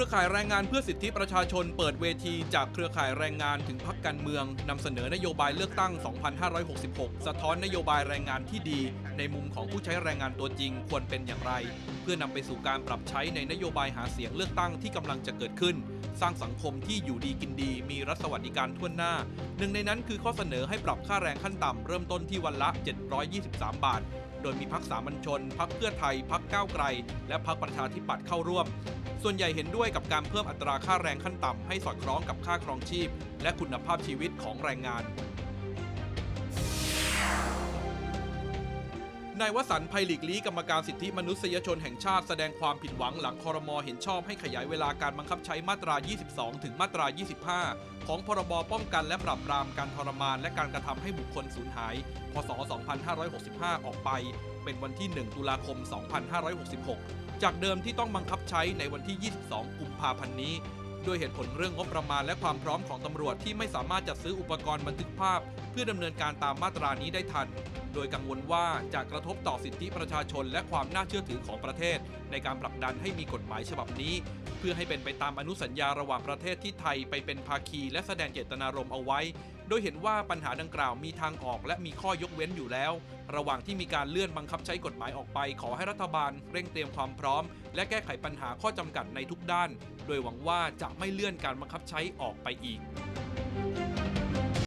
รือข่ายแรงงานเพื่อสิทธิประชาชนเปิดเวทีจากเครือข่ายแรงงานถึงพักการเมืองนำเสนอนโยบายเลือกตั้ง 2566 สะท้อนนโยบายแรงงานที่ดี ในมุมของผู้ใช้แรงงานตัวจริงควรเป็นอย่างไร เพื่อนำไปสู่การปรับใช้ในนโยบายหาเสียงเลือกตั้งที่กำลังจะเกิดขึ้น สร้างสังคมที่อยู่ดีกินดี มีรัฐสวัสดิการทั่วหน้า หนึ่งในนั้นคือข้อเสนอให้ปรับค่าแรงขั้นต่ำเริ่มต้นที่วันละ 723 บาท โดยมีพักสามัญชน พักเพื่อไทย พักก้าวไกล และพักประชาธิปัตย์เข้าร่วม ส่วนใหญ่เห็นด้วยกับการเพิ่มอัตราค่าแรงขั้นต่ำให้สอดคล้องกับค่าครองชีพ และคุณภาพชีวิตของแรงงาน นายวสันต์ไพหลีกลี้กรรมการสิทธิมนุษยชนแห่งชาติแสดงความผิดหวังหลังคอรมอเห็นชอบให้ขยายเวลาการบังคับใช้มาตรา 22 ถึงมาตรา 25 ของพรบป้องกันและปราบปรามการทรมานและการกระทำให้บุคคลสูญหาย พศ 2565 ออกไป เป็นวันที่ 1 ตุลาคม 2566 จากเดิมที่ต้องบังคับใช้ในวันที่ 22 กุมภาพันธ์นี้ ด้วยเหตุผลเรื่องงบประมาณและความพร้อมของตำรวจที่ไม่สามารถจัดซื้ออุปกรณ์บันทึกภาพ เพื่อดำเนินการตามมาตรานี้ได้ทัน โดยกังวลว่าจะกระทบต่อสิทธิประชาชนและความน่าเชื่อถือของประเทศ ในการผลักดันให้มีกฎหมายฉบับนี้ เพื่อให้เป็นไปตามอนุสัญญาระหว่างประเทศที่ไทยไปเป็นภาคีและแสดงเจตนารมณ์เอาไว้ โดยเห็นว่าปัญหาดังกล่าวมีทางออกและมีข้อยกเว้นอยู่แล้ว ระหว่างที่มีการเลื่อนบังคับใช้กฎหมายออกไป ขอให้รัฐบาลเร่งเตรียมความพร้อม และแก้ไขปัญหาข้อจำกัดในทุกด้าน โดยหวังว่าจะไม่เลื่อนการบังคับใช้ออกไปอีก